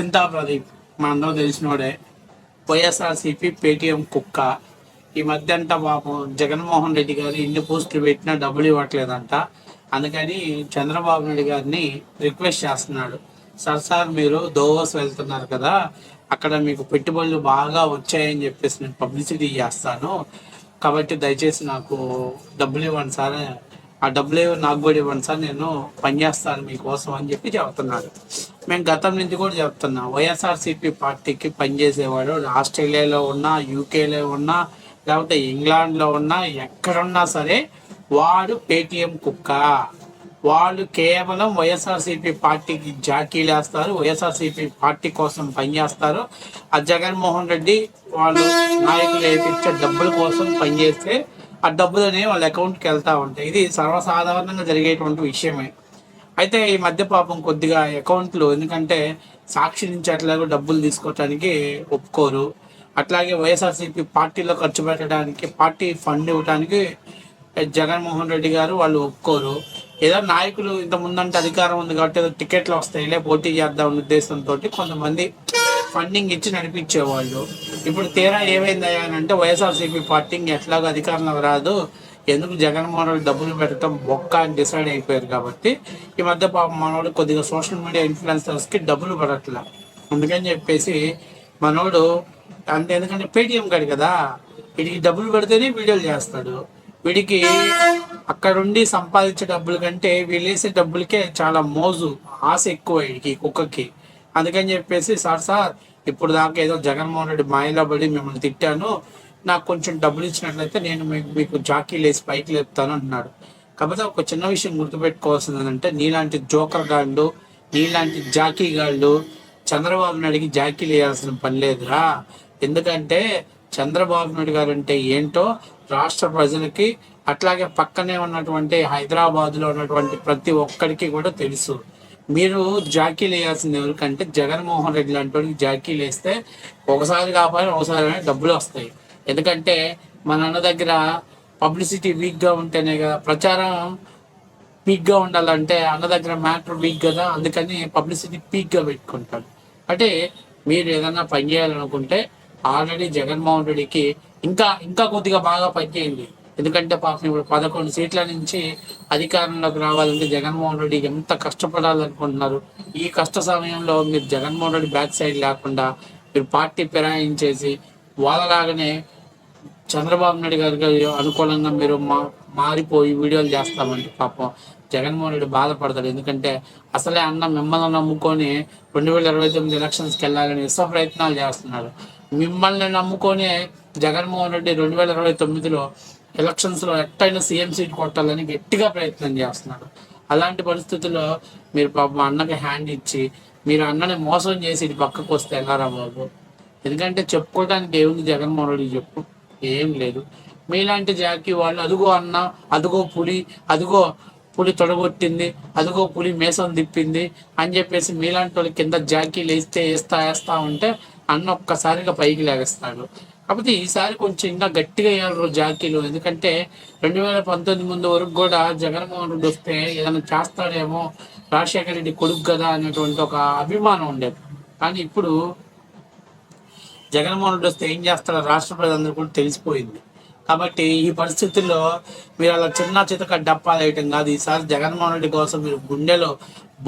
చింతా ప్రదీప్ మా అందరూ తెలిసినోడే వైఎస్ఆర్సీపీ పేటిఎం కుక్క. ఈ మధ్య అంట పాపం జగన్మోహన్ రెడ్డి గారు ఇన్ని పోస్టులు పెట్టినా డబ్బులు ఇవ్వట్లేదంట. అందుకని చంద్రబాబు నాయుడు గారిని రిక్వెస్ట్ చేస్తున్నాడు. సార్ సార్ మీరు దోవస్ వెళ్తున్నారు కదా అక్కడ మీకు పెట్టుబడులు బాగా వచ్చాయని చెప్పేసి నేను పబ్లిసిటీ చేస్తాను. కాబట్టి దయచేసి నాకు డబ్బులు ఇవ్వండి సార్. ఆ డబ్బులు ఇవ్వ- నాకు కూడా ఇవ్వండి సార్. నేను పనిచేస్తాను మీకోసం అని చెప్పి చెబుతున్నాడు. మేము గతం నుంచి కూడా చెప్తున్నాం. వైఎస్ఆర్సీపీ పార్టీకి పనిచేసేవాడు ఆస్ట్రేలియాలో ఉన్నా యూకేలో ఉన్నా లేకపోతే ఇంగ్లాండ్లో ఉన్నా ఎక్కడున్నా సరే వాడు పేటిఎం కుక్క. వాళ్ళు కేవలం వైఎస్ఆర్సీపీ పార్టీకి జాకీలేస్తారు వైఎస్ఆర్సీపీ పార్టీ కోసం పనిచేస్తారు. ఆ జగన్మోహన్ రెడ్డి వాళ్ళు నాయకులు వేపించే డబ్బుల కోసం పనిచేస్తే ఆ డబ్బులు అనేవి వాళ్ళ అకౌంట్కి వెళ్తూ ఉంటాయి. ఇది సర్వసాధారణంగా జరిగేటువంటి విషయమే. అయితే ఈ మధ్య పాపం కొద్దిగా అకౌంట్లు ఎందుకంటే సాక్షి నుంచి అట్లాగే డబ్బులు తీసుకోవటానికి ఒప్పుకోరు. అట్లాగే వైఎస్ఆర్సీపీ పార్టీలో ఖర్చు పెట్టడానికి పార్టీ ఫండ్ ఇవ్వడానికి జగన్మోహన్ రెడ్డి గారు వాళ్ళు ఒప్పుకోరు. ఏదో నాయకులు ఇంత ముందంటే అధికారం ఉంది కాబట్టి ఏదో టికెట్లు వస్తాయిలే పోటీ చేద్దాం ఉద్దేశంతో కొంతమంది ఫండింగ్ ఇచ్చి నడిపించేవాళ్ళు. ఇప్పుడు తీరా ఏమైందయ్యా అని అంటే వైఎస్ఆర్సీపీ పార్టీ ఎట్లాగో అధికారంలో రాదు. ఎందుకు జగన్మోహన్ రెడ్డి డబ్బులు పెట్టడం బొక్క అని డిసైడ్ అయిపోయారు కాబట్టి ఈ మధ్య పాపం మనోడు కొద్దిగా సోషల్ మీడియా ఇన్ఫ్లుయెన్సర్స్కి డబ్బులు పడట్లా. అందుకని చెప్పేసి మనోడు అంటే ఎందుకంటే పేటిఎం కాదు కదా వీడికి డబ్బులు పెడితేనే వీడియోలు చేస్తాడు. వీడికి అక్కడుండి సంపాదించే డబ్బుల కంటే వీళ్ళేసే డబ్బులకే చాలా మోజు ఆశ ఎక్కువ వీడికి కుక్కకి. అందుకని చెప్పేసి సార్ సార్ ఇప్పుడు దాకా ఏదో జగన్మోహన్ రెడ్డి మాయలో పడి మిమ్మల్ని తిట్టాను నాకు కొంచెం డబ్బులు ఇచ్చినట్లయితే నేను మీకు మీకు జాకీ లేసి పైకి లేపుతాను అంటున్నాడు కాకపోతే ఒక చిన్న విషయం గుర్తుపెట్టుకోవాల్సింది ఏంటంటే నీలాంటి జోకర్ గాళ్ళు నీలాంటి జాకీ గాళ్ళు చంద్రబాబు నాయుడికి జాకీలు వేయాల్సిన పని లేదురా. ఎందుకంటే చంద్రబాబు నాయుడు గారు అంటే ఏంటో రాష్ట్ర ప్రజలకి అట్లాగే పక్కనే ఉన్నటువంటి హైదరాబాద్లో ఉన్నటువంటి ప్రతి ఒక్కరికి కూడా తెలుసు. మీరు జాకీలు వేయాల్సింది ఎవరికంటే జగన్మోహన్ రెడ్డి లాంటి వాడికి జాకీలు వేస్తే ఒకసారి కాకపోయినా ఒకసారి డబ్బులు వస్తాయి. ఎందుకంటే మన అన్న దగ్గర పబ్లిసిటీ వీక్గా ఉంటేనే కదా ప్రచారం పీక్గా ఉండాలంటే అన్న దగ్గర మ్యాటర్ వీక్ కదా అందుకని పబ్లిసిటీ పీక్గా పెట్టుకుంటాడు. అంటే మీరు ఏదైనా పని చేయాలనుకుంటే ఆల్రెడీ జగన్మోహన్ రెడ్డికి ఇంకా ఇంకా కొద్దిగా బాగా పనిచేయండి ఎందుకంటే పాపం ఇప్పుడు పదకొండు సీట్ల నుంచి అధికారంలోకి రావాలంటే జగన్మోహన్ రెడ్డి ఎంత కష్టపడాలనుకుంటున్నారు. ఈ కష్ట సమయంలో మీరు జగన్మోహన్ రెడ్డి బ్యాక్ సైడ్ లేకుండా మీరు పార్టీ ఫిరాయించేసి వాళ్ళలాగానే చంద్రబాబు నాయుడు గారికి అనుకూలంగా మీరు మా మారిపోయి వీడియోలు చేస్తామండి పాపం. జగన్మోహన్ రెడ్డి బాధపడతాడు. ఎందుకంటే అసలే అన్న మిమ్మల్ని నమ్ముకొని రెండు వేల ఇరవై తొమ్మిది ఎలక్షన్స్కి వెళ్ళాలని విశ్వ ప్రయత్నాలు చేస్తున్నాడు మిమ్మల్ని నమ్ముకొని జగన్మోహన్ రెడ్డి రెండు వేల ఇరవై తొమ్మిదిలో ఎలక్షన్స్లో ఎట్టయినా సీఎం సీట్ కొట్టాలని గట్టిగా ప్రయత్నం చేస్తున్నాడు. అలాంటి పరిస్థితుల్లో మీరు పాపం అన్నకి హ్యాండ్ ఇచ్చి మీరు అన్నని మోసం చేసి ఇటు పక్కకు వస్తే ఎలారా బాబు? ఎందుకంటే చెప్పుకోవడానికి ఏముంది జగన్మోహన్ రెడ్డి చెప్పు. ఏం లేదు. మీలాంటి జాకీ వాళ్ళు అదుగో అన్న అదుగో పులి అదుగో పులి తొడగొట్టింది అదుగో పులి మేసం తిప్పింది అని చెప్పేసి మీలాంటి వాళ్ళు కింద జాకీలు వేస్తే వేస్తా వేస్తా ఉంటే అన్న ఒక్కసారిగా పైకి లేగేస్తాడు. కాకపోతే ఈసారి కొంచెం ఇంకా గట్టిగా వేయాలి జాకీలు. ఎందుకంటే రెండు వేల పంతొమ్మిది ముందు వరకు కూడా జగన్మోహన్ రెడ్డి వస్తే ఏదైనా చేస్తాడేమో రాజశేఖర రెడ్డి కొడుకు కదా అనేటువంటి ఒక అభిమానం ఉండేది. కానీ ఇప్పుడు జగన్మోహన్ రెడ్డి వస్తే ఏం చేస్తారో రాష్ట్ర ప్రజలందరూ కూడా తెలిసిపోయింది. కాబట్టి ఈ పరిస్థితుల్లో మీరు అలా చిన్న చితక డప్పాలు వేయటం కాదు. ఈసారి జగన్మోహన్ రెడ్డి కోసం మీరు గుండెలో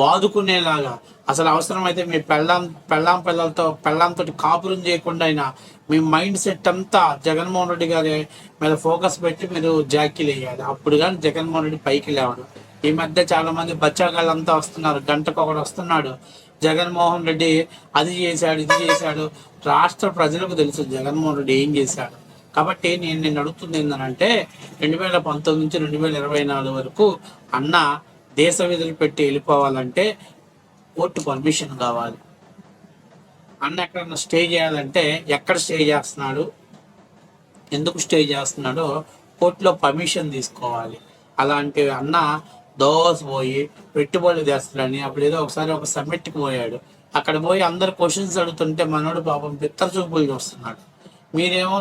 బాదుకునేలాగా అసలు అవసరమైతే మీ పెళ్ళాం పెళ్ళాం పిల్లలతో పెళ్ళాంతో కాపురం చేయకుండా అయినా మీ మైండ్ సెట్ అంతా జగన్మోహన్ రెడ్డి గారి మీద ఫోకస్ పెట్టి మీరు జాకీలు వేయాలి అప్పుడు కానీ జగన్మోహన్ రెడ్డి పైకి లేవడం. ఈ మధ్య చాలా మంది బచ్చాగాళ్ళంతా వస్తున్నారు. గంటకు ఒకడు వస్తున్నాడు. జగన్మోహన్ రెడ్డి అది చేశాడు ఇది చేశాడు. రాష్ట్ర ప్రజలకు తెలుసు. జగన్మోహన్ రెడ్డి ఏం చేశాడు? కాబట్టి నేను నేను అడుగుతుంది ఏంటంటే రెండు వేల పంతొమ్మిది నుంచి రెండు వేల ఇరవై నాలుగు వరకు అన్న దేశ విధులు పెట్టి వెళ్ళిపోవాలంటే కోర్టు పర్మిషన్ కావాలి. అన్న ఎక్కడన్నా స్టే చేయాలంటే ఎక్కడ స్టే చేస్తున్నాడు? ఎందుకు స్టే చేస్తున్నాడో కోర్టులో పర్మిషన్ తీసుకోవాలి. అలాంటి అన్న దోస్ పోయి పెట్టుబడులు తెస్తాడని అప్పుడు ఏదో ఒకసారి ఒక సమ్మిట్కి పోయాడు. అక్కడ పోయి అందరు క్వశ్చన్స్ అడుగుతుంటే మనోడు పాపం పిత్తర చూపులు చూస్తున్నాడు. మీరేమో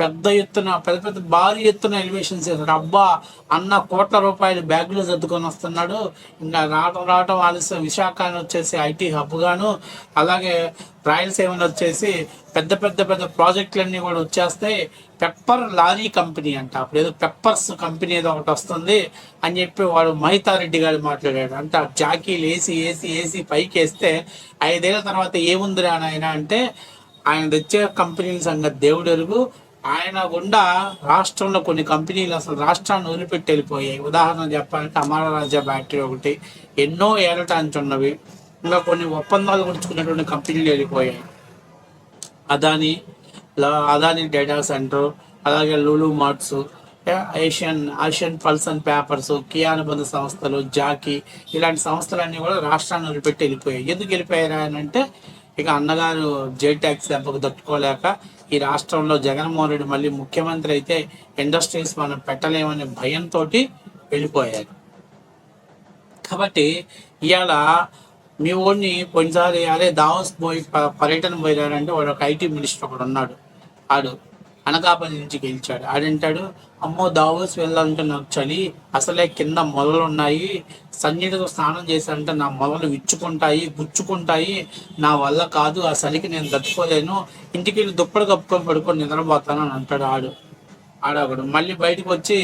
పెద్ద ఎత్తున పెద్ద పెద్ద భారీ ఎత్తున ఎలివేషన్స్ చేశారు. అబ్బా అన్న కోట్ల రూపాయలు బ్యాగులు సర్దుకొని వస్తున్నాడు. ఇంకా రావటం రావటం ఆలస్యం. విశాఖ అని వచ్చేసి ఐటీ హబ్ గాను అలాగే రాయలసీమలో వచ్చేసి పెద్ద పెద్ద పెద్ద ప్రాజెక్టులన్నీ కూడా వచ్చేస్తాయి. పెప్పర్ లారీ కంపెనీ అంట. అప్పుడు ఏదో పెప్పర్స్ కంపెనీ ఏదో ఒకటి వస్తుంది అని చెప్పి వాడు మహితారెడ్డి గారు మాట్లాడాడు. అంటే ఆ జాకీలు వేసి వేసి వేసి పైకి వేస్తే ఐదేళ్ళ తర్వాత ఏముందిరా నాయన అంటే ఆయన తెచ్చే కంపెనీల సంగతి దేవుడు ఎరుగు. ఆయన గుండా రాష్ట్రంలో కొన్ని కంపెనీలు అసలు రాష్ట్రాన్ని వదిలిపెట్టి వెళ్ళిపోయాయి. ఉదాహరణ చెప్పాలంటే అమరరాజా బ్యాటరీ ఒకటి. ఎన్నో ఏళ్ళటానికి ఉన్నవి. ఇంకా కొన్ని ఒప్పందాలు గుర్చుకున్నటువంటి కంపెనీలు వెళ్ళిపోయాయి. అదాని అదాని డేటా సెంటర్ అలాగే Lulu marts Asian Asian pulps and papers Kia అనుబంధ సంస్థలు జాకీ ఇలాంటి సంస్థలన్నీ కూడా రాష్ట్రాన్ని వదిలిపెట్టి వెళ్ళిపోయాయి. ఎందుకు వెళ్ళిపోయారు అని అంటే ఇక అన్నగారు జే ట్యాక్స్ దెబ్బకు తట్టుకోలేక ఈ రాష్ట్రంలో జగన్మోహన్ రెడ్డి మళ్ళీ ముఖ్యమంత్రి అయితే ఇండస్ట్రీస్ మనం పెట్టలేమనే భయంతో వెళ్ళిపోయారు. కాబట్టి ఇవాళ మీ ఓడిని కొన్నిసారి అదే దావోస్ పోయి పర్యటన పోయారంటే వాడు ఒక ఐటీ మినిస్టర్ ఒకడు ఉన్నాడు. ఆడు అనకాపల్లి నుంచి గెలిచాడు. ఆడంటాడు అమ్మో దావోస్ వెళ్ళాలంటే నాకు చలి అసలే కింద మొలలు ఉన్నాయి సన్నిధితో స్నానం చేశానంటే నా మొలలు విచ్చుకుంటాయి గుచ్చుకుంటాయి నా వల్ల కాదు ఆ చలికి నేను తట్టుకోలేను ఇంటికి వెళ్ళి దుప్పటి కప్పుకొని పడుకొని నిద్రపోతాను అని అంటాడు ఆడు. ఆడొకడు మళ్ళీ బయటకు వచ్చి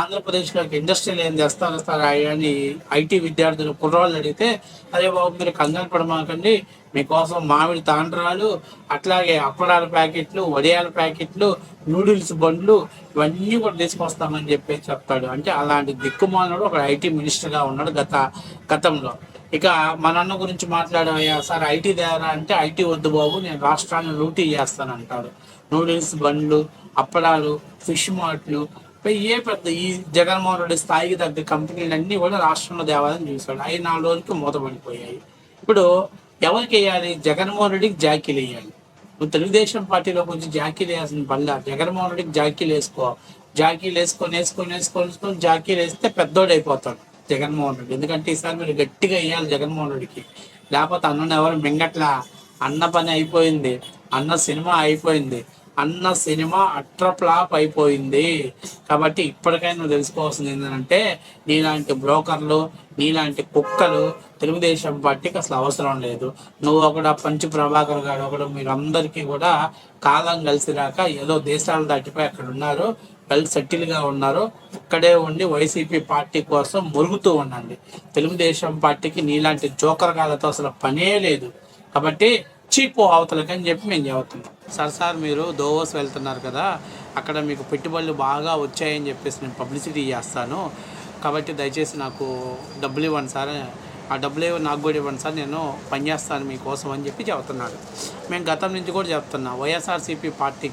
ఆంధ్రప్రదేశ్లోకి ఇండస్ట్రీలు ఏం చేస్తారు వస్తారు అని ఐటీ విద్యార్థులు కుర్రాళ్ళు అడిగితే అరే బాబు మీరు కంగారు పడమాకండి. మీకోసం మామిడి తాండ్రాలు అట్లాగే అప్పడాల ప్యాకెట్లు వడియాల ప్యాకెట్లు నూడిల్స్ బండ్లు ఇవన్నీ కూడా తీసుకొస్తామని చెప్పి చెప్తాడు. అంటే అలాంటి దిక్కుమాలనుడు ఒక ఐటీ మినిస్టర్గా ఉన్నాడు గత గతంలో. ఇక మన అన్న గురించి మాట్లాడమయ్యా సార్ ఐటీ దేరా అంటే ఐటీ వద్దు బాబు నేను రాష్ట్రాన్ని లూటీ చేస్తానంటాడు. నూడిల్స్ బండ్లు అప్పడాలు ఫిష్ మార్ట్లు ఏ పెద్ద ఈ జగన్మోహన్ రెడ్డి స్థాయికి తగ్గ కంపెనీలు అన్నీ కూడా రాష్ట్రంలో దేవాలయం చూశాడు. అవి నాలుగు రోజులకి మూతపడిపోయాయి. ఇప్పుడు ఎవరికి వేయాలి? జగన్మోహన్ రెడ్డికి జాకీలు వేయాలి. నువ్వు తెలుగుదేశం పార్టీలో కొంచెం జాకీలు వేయాల్సిన బల్ల జగన్మోహన్ రెడ్డికి జాకీలు వేసుకో. జాకీలు వేసుకొని వేసుకొని వేసుకొని వేసుకొని జాకీలు వేస్తే పెద్దోడు అయిపోతాడు జగన్మోహన్ రెడ్డి. ఎందుకంటే ఈసారి మీరు గట్టిగా వేయాలి జగన్మోహన్ రెడ్డికి. లేకపోతే అన్నను ఎవరు మింగట్లా? అన్న పని అయిపోయింది. అన్న సినిమా అయిపోయింది. అన్న సినిమా అట్ర ఫ్లాప్ అయిపోయింది. కాబట్టి ఇప్పటికైనా నువ్వు తెలుసుకోవాల్సింది ఏంటంటే నీలాంటి బ్రోకర్లు నీలాంటి కుక్కలు తెలుగుదేశం పార్టీకి అసలు అవసరం లేదు. నువ్వు ఒకడ పంచి ప్రభాకర్ గారు ఒకడు మీరందరికీ కూడా కాలం కలిసి రాక ఏదో దేశాలు దాటిపోయి అక్కడ ఉన్నారు వెల్ సెటిల్గా ఉన్నారు. ఇక్కడే ఉండి వైసీపీ పార్టీ కోసం మురుగుతూ ఉండండి. తెలుగుదేశం పార్టీకి నీలాంటి జోకర్ గాలతో అసలు పనే లేదు. కాబట్టి చీపు అవతలకని చెప్పి మేము చెబుతున్నాం. సార్ సార్ మీరు దోవస్ వెళ్తున్నారు కదా అక్కడ మీకు పెట్టుబడులు బాగా వచ్చాయని చెప్పేసి నేను పబ్లిసిటీ చేస్తాను. కాబట్టి దయచేసి నాకు డబ్బులు ఇవ్వండి సార్. ఆ డబ్బులు ఇవ్వ నాకు కూడా ఇవ్వండి సార్. నేను పనిచేస్తాను మీకోసం అని చెప్పి చెబుతున్నాడు. మేము గతం నుంచి కూడా చెప్తున్నా. వైఎస్ఆర్సీపీ పార్టీ